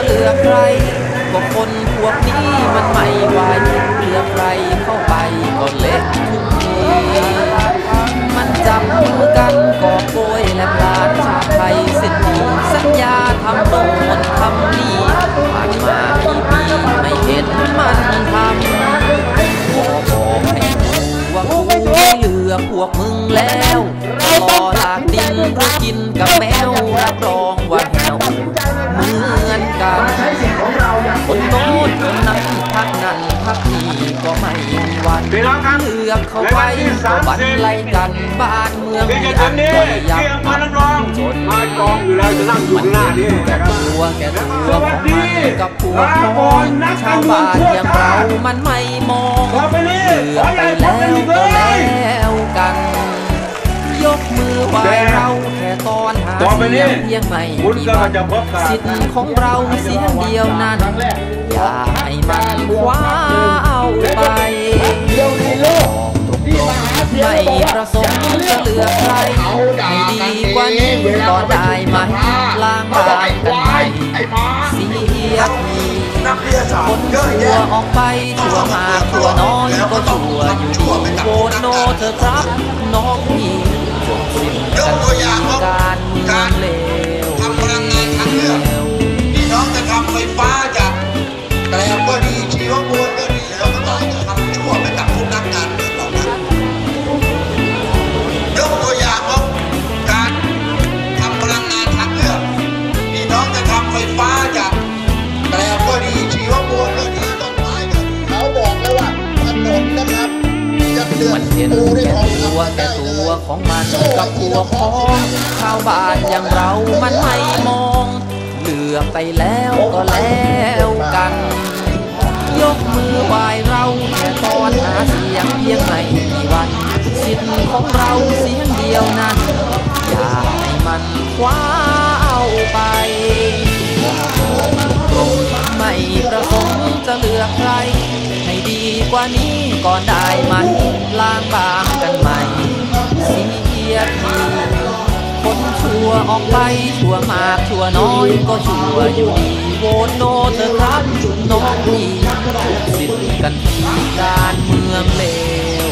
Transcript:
จะเหลือใครก็คนพวกนี้มันไม่ไหวเหลือใครเข้าไปก็เล็กทุกทีมันจับมือกันก่อโกยและพลาดชาติไทยสิ้นดีสัญญาทำโน่นทำนี่ผ่านมากี่ปีไม่เห็นมันทำขอบอกให้ว่ากูไม่เหลือพวกมึงแล้วรอลากดินหรือกินกับแมวรับรองว่า กนี้ก็ไม่มีวันพี่น้องครับเลือกเขาไว้ก็บันไล่กันบ้านเมืองที่มีจะถึอังนนี้ย่อยยับที่อำเภอนันรองมากองอยู่แล้วจะนั่งอยู่มันข้างหน้าเห็นี่นแก่นะครับตัวแก่ตัวของมันกับพวกน้องชาวบ้านอย่างเรามันไม่มองต่อไปนี้เลืขออกใหไปญ่พบแล้กันวอีกเลก็ยแล้วกัน ยกมือไหว้เราแค่ตอนหาต่อไปนี้เสียงเพียงไม่คุณกี่ก็วันจะพบกับสิทธิ์ของเราเสียงเดียวนั้นอย่าให้มัน ประสงค์จะเลือกใครให้ดีกว่านี้ก็ได้ไหมล้างบางกันไปเสียทีคนชั่วออกไปชั่วมากชั่วน้อยก็ชั่วอยู่ดีโหวตโนเธอะครับน้องพี่จบสิ้นกัน เห็นแก่ตัวแก่ตัวของมันกับพวกพ้องชาวบ้านอย่างเรามันไม่มองเลือกไปแล้วก็แล้วกัน ยกมือไหว้เราแค่ตอนหาเสียงเพียงไม่กี่วันสิทธิ์ของเราเสียงเดียวนั้น อย่าให้มันคว้าเอาไปไม่ประสงค์จะเลือกใคร กว่านี้ก่อนได้ไหมล้างบางกันใหม่เสียทีคนชั่วออกไปชั่วมากชั่วน้อยก็ชั่วอยู่ดีโวนโนเธอครับจุน้องพี่สิ้นกันที่การเมืองเลว